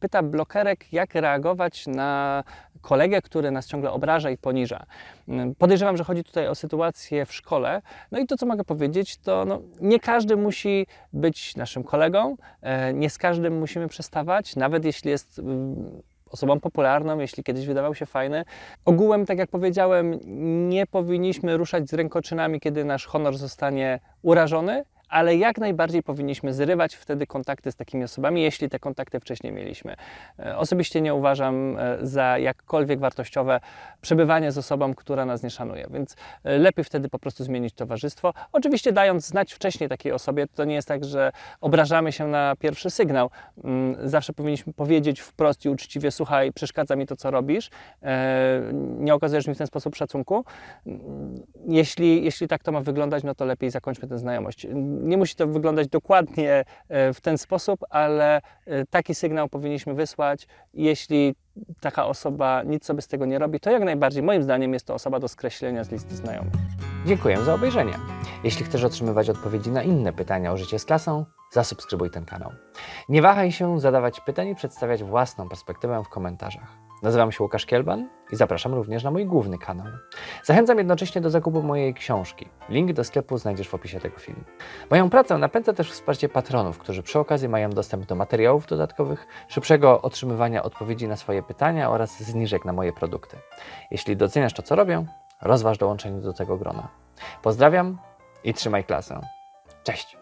pyta blokerek, jak reagować na kolegę, który nas ciągle obraża i poniża. Mm, Podejrzewam, że chodzi tutaj o sytuację w szkole. No i to, co mogę powiedzieć, to no, nie każdy musi być naszym kolegą, e, nie z każdym musimy przestawać, nawet jeśli jest mm, osobą popularną, jeśli kiedyś wydawał się fajny. Ogółem, tak jak powiedziałem, nie powinniśmy ruszać z rękoczynami, kiedy nasz honor zostanie urażony, ale jak najbardziej powinniśmy zrywać wtedy kontakty z takimi osobami, jeśli te kontakty wcześniej mieliśmy. E, Osobiście nie uważam e, za jakkolwiek wartościowe przebywanie z osobą, która nas nie szanuje, więc e, lepiej wtedy po prostu zmienić towarzystwo. Oczywiście dając znać wcześniej takiej osobie, to nie jest tak, że obrażamy się na pierwszy sygnał. Mm, Zawsze powinniśmy powiedzieć wprost i uczciwie, słuchaj, przeszkadza mi to, co robisz, nie okazujesz mi w ten sposób szacunku. Mm, Jeśli, jeśli tak to ma wyglądać, no to lepiej zakończmy tę znajomość. Nie musi to wyglądać dokładnie e, w ten sposób, ale e, taki sygnał powinniśmy wysłać. Jeśli taka osoba nic sobie z tego nie robi, to jak najbardziej, moim zdaniem, jest to osoba do skreślenia z listy znajomych. Dziękuję za obejrzenie. Jeśli chcesz otrzymywać odpowiedzi na inne pytania o życie z klasą, zasubskrybuj ten kanał. Nie wahaj się zadawać pytań i przedstawiać własną perspektywę w komentarzach. Nazywam się Łukasz Kielban i zapraszam również na mój główny kanał. Zachęcam jednocześnie do zakupu mojej książki. Link do sklepu znajdziesz w opisie tego filmu. Moją pracę napędza też wsparcie patronów, którzy przy okazji mają dostęp do materiałów dodatkowych, szybszego otrzymywania odpowiedzi na swoje pytania oraz zniżek na moje produkty. Jeśli doceniasz to, co robię, rozważ dołączenie do tego grona. Pozdrawiam i trzymaj klasę. Cześć!